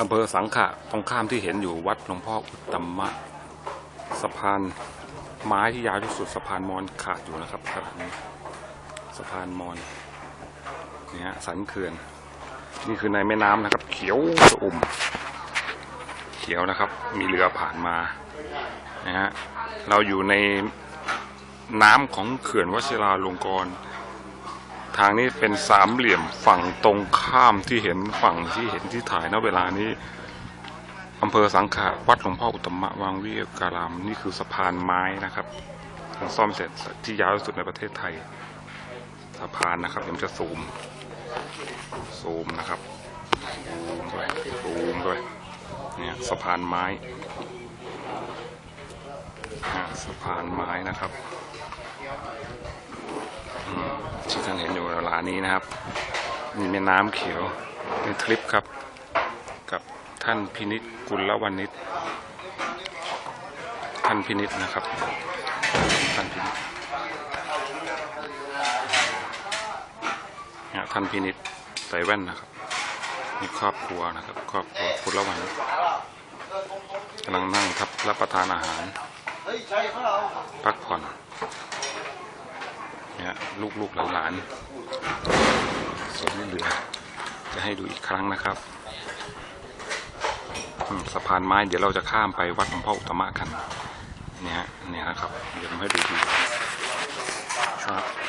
อำเภอสังขะตรงข้ามที่เห็นอยู่วัดหลวงพ่ออุตตมะสะพานไม้ที่ยาวที่สุดสะพานมอญขาดอยู่นะครับขณะนี้สะพานมอญนี่ฮะสันเขื่อน นี่คือในแม่น้ำนะครับ เขียวสะอุ่ม เขียวนะครับ มีเรือผ่านมานะฮะเราอยู่ในน้ำของเขื่อนวชิราลงกรณ์ ทางนี้เป็นสามเหลี่ยมฝั่งตรงข้ามที่เห็นฝั่งที่เห็นที่ถ่ายณเวลานี้อำเภอสังขะวัดหลวงพ่ออุตมะวังวิการามนี่คือสะพานไม้นะครับซ่อมเสร็จที่ยาวที่สุดในประเทศไทย สะพานนะครับผมจะซูม ซูมนะครับซูมด้วยซูมด้วยเนี่ยสะพานไม้สะพานไม้นะครับอืมที่ท่านเห็นอยู่เวลานี้นะครับ มีแม่น้ำเขียวในทริปครับ กับท่านพินิจกุลวันนิชท่านพินิจนะครับท่านพินิจท่านพินิจใส่แว่นนะครับมีครอบครัวนะครับ ครอบครัวคุณละวันกำลังนั่งทับรับประทานอาหาร พักผ่อน ฮะลูกๆหลานๆส่วนที่เหลือ จะให้ดูอีกครั้งนะครับสะพานไม้เดี๋ยวเราจะข้ามไปวัดหลวงพ่ออุตมะกันเนี่ยฮะเนี่ยนะครับ เดี๋ยวผมให้ดูดีครับ